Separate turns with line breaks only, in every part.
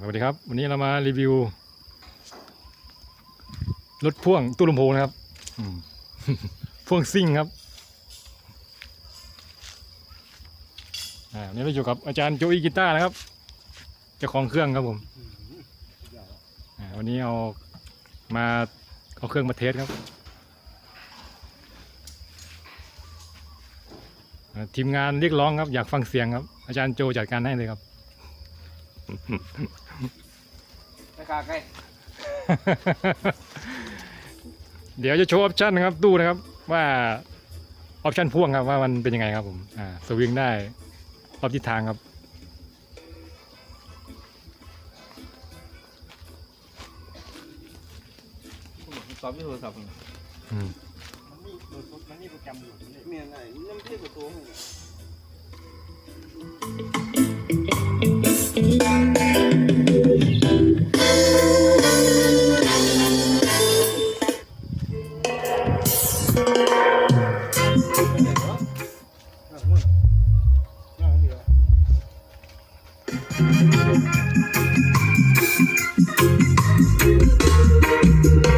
สวัสดีครับ วันนี้เรามารีวิว รถพ่วงตู้ลำโพงนะครับพ่วงซิ่งครับวันนี้เราอยู่กับอาจารย์โจอีกีตาร์นะครับเจ้าของเครื่องครับผมวันนี้เอามาเอาเครื่องมาเทสครับ ทีมงานเรียกร้องครับ อยากฟังเสียงครับ อาจารย์โจจัดการให้เลยครับ
ราคาใกล้
เดี๋ยวจะโชว์ออปชันนะครับตู้นะครับว่าออปชันพ่วงครับว่ามันเป็นยังไงครับผมอ่าสวิงได้รอบทิศทางครับ
สอบที่โทรศัพท์
อืม
มันมีมันมีโปรแกรมอยู่นี่
เมียนไหนน้ำเทียบกับตัวมึง
Thank you.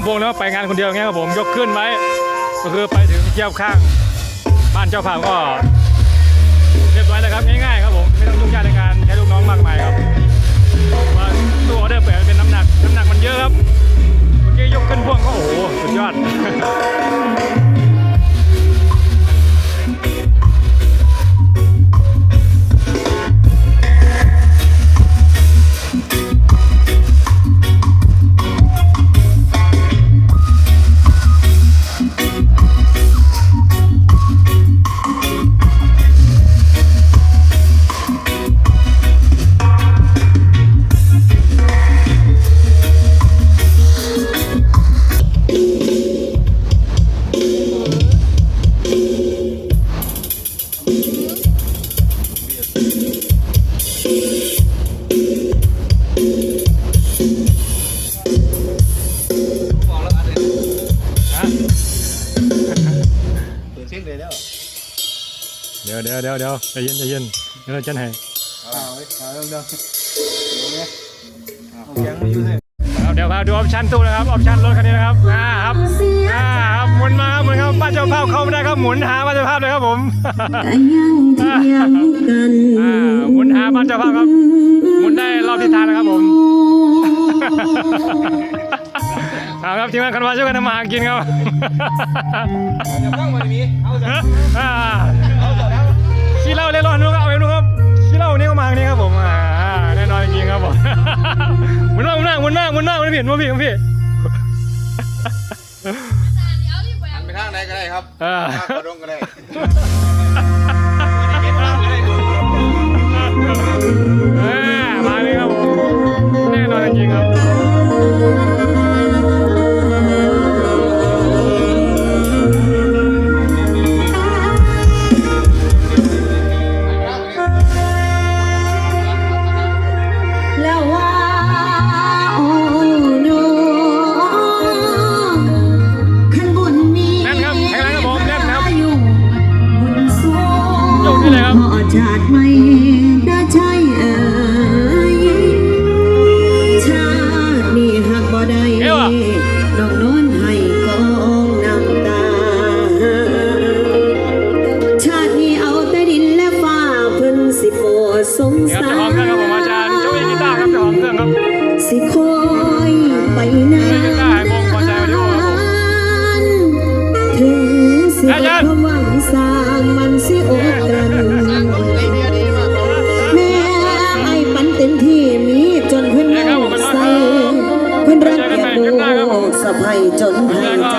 ลำโพงแล้วไปงานคนเดียวอย่างเงี้ยครับผมยกขึ้นไว้ก็คือไปถึงเทียบข้าง บ้านเจ้าภาพก็เรียบร้อยแล้วครับง่ายๆครับผมไม่ต้องยุ่งยากในการใช้ลูกน้องมากมายครับว่าตัวออเดอร์เปิดเป็นน้ำหนักน้ำหนักมันเยอะครับ เดี๋ย
วเดี๋ยว
เดี๋ยวเดี๋ยวใจเย็นใจเย็นเดี๋ยวเราจะให้
เอาไว้เอาเรื่องเดิมเดี๋ยวไงเอาแกงมาอยู่เลย
ครับเดี๋ยวพาดูออปชั่นตู้นะครับออปชั่นรถคันนี้นะครับอ่าครับอ่าครับหมุนมาครับหมุนครับบ้านเจ้าภาพเข้าไม่ได้ครับหมุนหาบ้านเจ้าภาพเลยครับผม
แต่ยังเถียงกัน
อ่าหมุนหาบ้านเจ้าภาพครับหมุนได้รอบทิศทางนะครับผมเอาครับทีมงานคันวาช่วยกันทำมาหากินครับ
อย่าฟังวันนี้เอาจ้ะ
มันหน้าหมุนหน้าหมุนหน้าหมุนหน้าหมุนเห็นมั้ยพี่มุนผิด
หันไปทางไหนก็ได้ครับ
อ่า
ทางกระดงก็ได้
จา
กไม่ ใส่เพิ่นรักแก่ดูสะพายจนหายใจนา